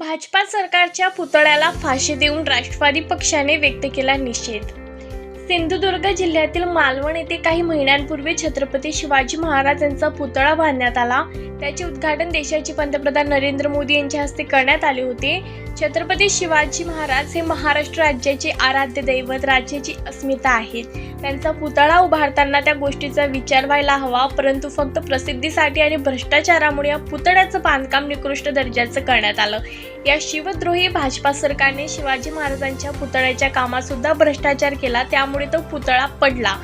भाजपा सरकारच्या पुतळ्याला फाशी देऊन राष्ट्रवादी पक्षाने व्यक्त केला निषेध. सिंधुदुर्ग जिल्ह्यातील मालवण येथे काही महिन्यांपूर्वी छत्रपती शिवाजी महाराज यांचा पुतळा बांधण्यात आला. त्याचे उद्घाटन देशाचे पंतप्रधान नरेंद्र मोदी यांच्या हस्ते करण्यात आले होते. छत्रपती शिवाजी महाराज हे महाराष्ट्र राज्याचे आराध्य दैवत राज्याची अस्मिता आहेत. त्यांचा पुतळा उभारताना त्या गोष्टीचा विचार व्हायला हवा परंतु फक्त प्रसिद्धीसाठी आणि भ्रष्टाचारामुळे या पुतळ्याचं बांधकाम निकृष्ट दर्जाचं करण्यात आलं. या शिवद्रोही भाजपा सरकारने शिवाजी महाराजांच्या पुतळ्याच्या कामात सुद्धा भ्रष्टाचार केला त्यामुळे तो पुतळा पडला.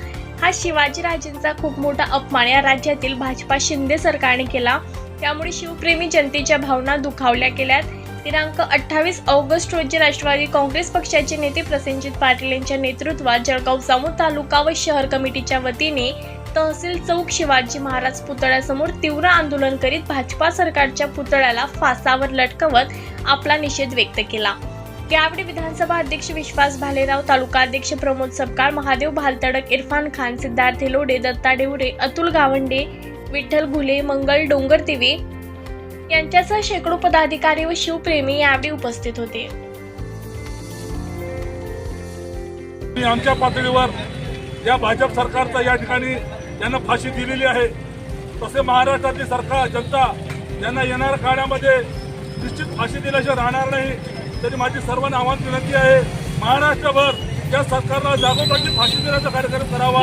हा शिवाजीराजेंचा खूप मोठा अपमान या राज्यातील भाजपा शिंदे सरकारने केला. त्यामुळे शिवप्रेमी जनतेच्या भावना दुखावल्या गेल्यात. दिनांक अठ्ठावीस ऑगस्ट रोजी राष्ट्रवादी काँग्रेस पक्षाचे नेते प्रसेनजित पाटील यांच्या नेतृत्वात जळगाव जामोद तालुका व शहर कमिटीच्या वतीने तहसील चौक शिवाजी महाराज पुतळ्यासमोर तीव्र आंदोलन करीत भाजपा सरकारच्या पुतळ्याला फासावर लटकवत आपला निषेध व्यक्त केला. यावेळी विधानसभा अध्यक्ष विश्वास भालेराव तालुका अध्यक्ष प्रमोद सपकाळ महादेव भालतडक इरफान खान सिद्धार्थ हेलोडे दत्ता डेवरे अतुल गावंडे विठ्ठल घुले मंगल डोंगरतिवे यांच्यासह शेकडो पदाधिकारी व शिवप्रेमी यावेळी उपस्थित होते. आमच्या पातळीवर या भाजप सरकारचा या ठिकाणी यांना फाशी दिलेली आहे तसे महाराष्ट्रातली सरकार जनता यांना येणाऱ्या काळामध्ये निश्चित फाशी दिल्याशिवाय राहणार नाही. तरी माझी सर्वांना आव्हान विनंती आहे महाराष्ट्रभर या सरकारला जागोजागी फाशी देण्याचा कार्यक्रम करावा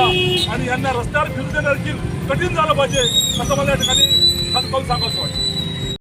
आणि यांना रस्त्यावर फिरू देणं देखील कठीण झालं पाहिजे असं मला या ठिकाणी खतपाऊल सांगायचं वाटतं.